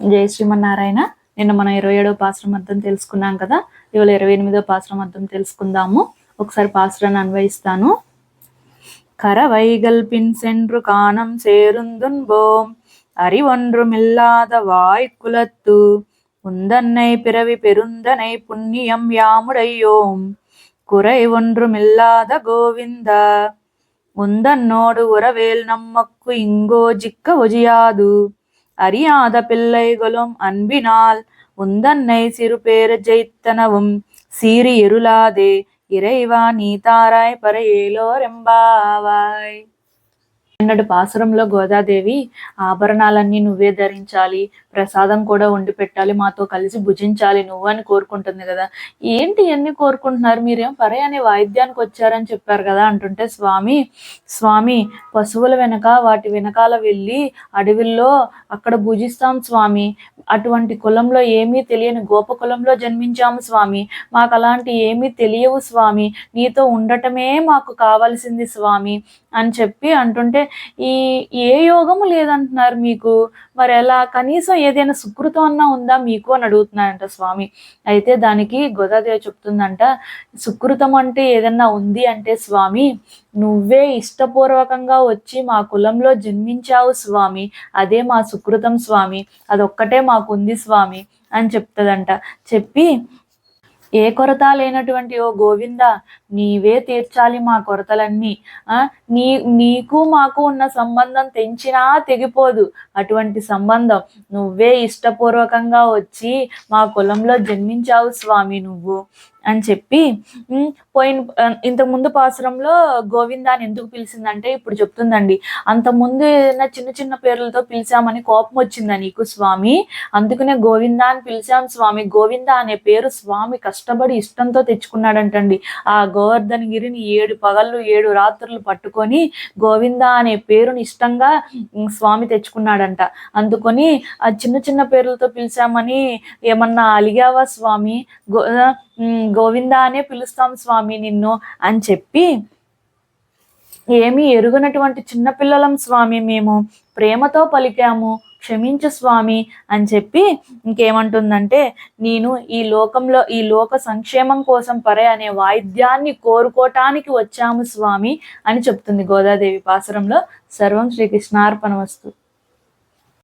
జై శ్రీమన్నారాయణ నిన్న మనం ఇరవై ఏడవ పాశ్రం అర్థం తెలుసుకున్నాం కదా ఇవాళ ఇరవై ఎనిమిదో పాశ్రం అర్థం తెలుసుకుందాము ఒకసారి పాశ్రాన్ని అన్వయిస్తాను கரவைகல்பின் சென்று காணம் சேருந்துன்போம் அறிவொன்றுமில்லாத வாய்க்குலத்து உந்தன்னை பிறவி பெருந்தனை புண்ணியம் யாமுடையோம் குறை ஒன்றுமில்லாத கோவிந்த உந்தன்னோடு உறவேல் நம்மக்கு இங்கோ ஜிக்க ஒஜியாது அறியாத பிள்ளைகளும் அன்பினால் உந்தன்னை சிறு பேர ஜெயித்தனவும் சீறி இருளாதே இறைவா நீ தாராய் பரையேலோரெம்பாவாய் నిన్నటి పాసురంలో గోదాదేవి ఆభరణాలన్నీ నువ్వే ధరించాలి ప్రసాదం కూడా వండి పెట్టాలి మాతో కలిసి భుజించాలి నువ్వు అని కోరుకుంటుంది కదా. ఏంటి ఎన్ని కోరుకుంటున్నారు? మీరేం పరే అనే వాయిద్యానికి వచ్చారని చెప్పారు కదా అంటుంటే స్వామి స్వామి పశువుల వెనక వాటి వెనకాల వెళ్ళి అడవిల్లో అక్కడ భుజిస్తాం స్వామి అటువంటి కులంలో ఏమీ తెలియని గోప కులంలో జన్మించాము స్వామి. మాకు అలాంటి ఏమీ తెలియవు స్వామి. నీతో ఉండటమే మాకు కావాల్సింది స్వామి అని చెప్పి అంటుంటే ఈ ఏ యోగము లేదంటున్నారు మీకు? మరి ఎలా? కనీసం ఏదైనా సుకృతం అన్నా ఉందా మీకు అని అడుగుతున్నాయంట స్వామి. అయితే దానికి గోదాదేవి చెప్తుందంట సుకృతం అంటే ఏదన్నా ఉంది అంటే స్వామి నువ్వే ఇష్టపూర్వకంగా వచ్చి మా కులంలో జన్మించావు స్వామి. అదే మా సుకృతం స్వామి. అదొక్కటే మా మాకుంది స్వామి అని చెప్తుందంట. చెప్పి ఏ కొరత లేనటువంటి ఓ గోవింద నీవే తీర్చాలి మా కొరతలన్నీ. ఆ నీ నీకు మాకు ఉన్న సంబంధం తెంచినా తెగిపోదు అటువంటి సంబంధం. నువ్వే ఇష్టపూర్వకంగా వచ్చి మా కులంలో జన్మించావు స్వామి నువ్వు. అని చెప్పి పోయిన ఇంతకు ముందు పాసురంలో గోవిందాన్ని ఎందుకు పిలిచిందంటే ఇప్పుడు చెప్తుందండి. అంత ముందు ఏదైనా చిన్న చిన్న పేర్లతో పిలిచామని కోపం వచ్చిందా నీకు స్వామి? అందుకనే గోవిందా అని పిలిచాం స్వామి. గోవింద అనే పేరు స్వామి కష్టపడి ఇష్టంతో తెచ్చుకున్నాడంటండి. ఆ గోవర్ధన్ గిరిని ఏడు పగళ్ళు ఏడు రాత్రులు పట్టుకొని గోవింద అనే పేరుని ఇష్టంగా స్వామి తెచ్చుకున్నాడంట. అందుకొని ఆ చిన్న చిన్న పేర్లతో పిలిచామని ఏమన్నా అలిగావా స్వామి? గో గోవింద అనే పిలుస్తాం స్వామి నిన్ను అని చెప్పి ఏమి ఎరుగనటువంటి చిన్నపిల్లలం స్వామి మేము. ప్రేమతో పలికాము క్షమించు స్వామి అని చెప్పి ఇంకేమంటుందంటే నేను ఈ లోకంలో ఈ లోక సంక్షేమం కోసం పరే అనే వాయిద్యాన్ని కోరుకోటానికి వచ్చాము స్వామి అని చెప్తుంది గోదాదేవి పాసురంలో. సర్వం శ్రీకృష్ణార్పణ వస్తు